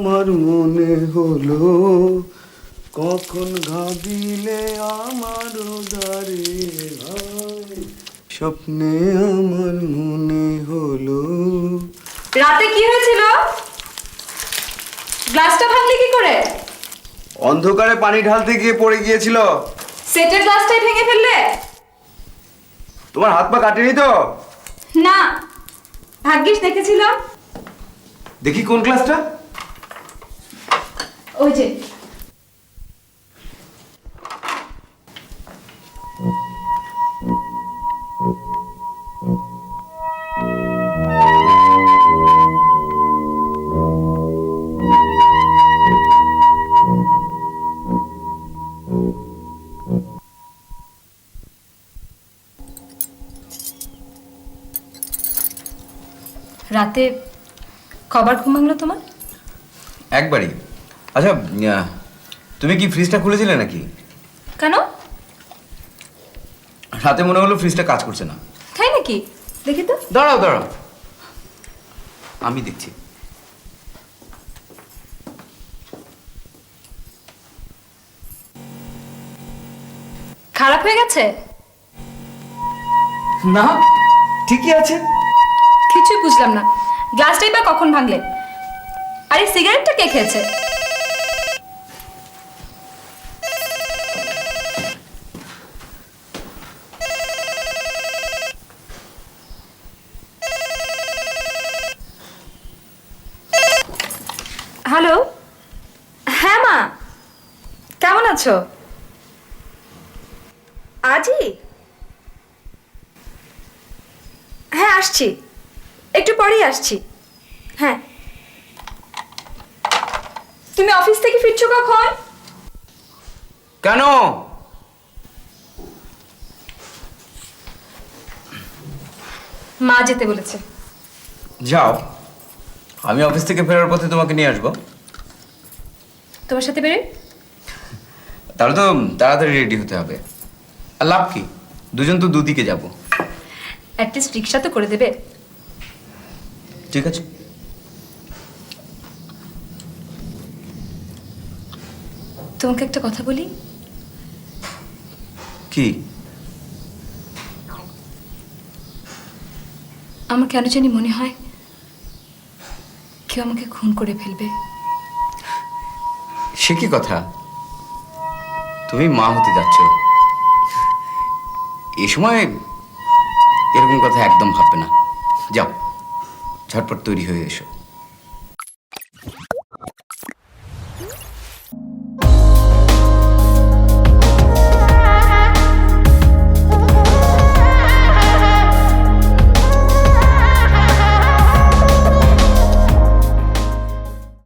আমার মনে হলো কখন ঘাবিলে আমার দারে স্বপ্নে আমার মনে হলো। রাতে কি হয়েছিল? গ্লাসটা ভাঙলি কি করে? অন্ধকারে পানি ঢালতে গিয়ে পড়ে গিয়েছিল। সেটের গ্লাসটাই ভেঙে ফেললে? তোমার হাত পা কাটেনি তো? না। ভাগ্যিস দেখেছিলাম দেখি কোন ক্লাসটা ওই যে। রাতে কবার ঘুম ভাঙলো তোমার? একবারই। আচ্ছা তুমি কি ফ্রিজটা খুলেছিলে নাকি? কেন? রাতে মনে হলো ফ্রিজটা কাজ করছে না। তাই নাকি? দেখি তো। দাঁড়াও দাঁড়াও। আমি দেখছি। খারাপ হয়ে গেছে? না ঠিকই আছে। কিছুই বুঝলাম না। গ্লাসটাই বা কখন ভাঙলে? আরে সিগারেটটা কে খেয়েছে? হ্যালো? হ্যাঁ মা। কেমন আছো? আজই হ্যাঁ আসছি। একটু পরেই আসছি। হ্যাঁ। তুমি অফিস থেকে ফিরছো কখন? কেন? মা যেতে বলেছে। যাও। আমি অফিস থেকে ফেরার পথে তোমাকে নিয়ে আসব। তোমার সাথে বেরোই? তাহলে তো তাড়াতাড়ি রেডি হতে হবে। আর লাভ কি? দুজন তো দুদিকে যাব। অ্যাটলিস্ট রিক্সা তো করে দেবে। ঠিক আছে। তোমাকে একটা কথা বলি? কি? আমার কেন জানি মনে হয় কেউ আমাকে খুন করে ফেলবে? সে কি কথা? তুমি মা হতে যাচ্ছ। এ সময় এরকম কথা একদম ভাববে না। যাও, ঝটপট তৈরি হয়ে এসো।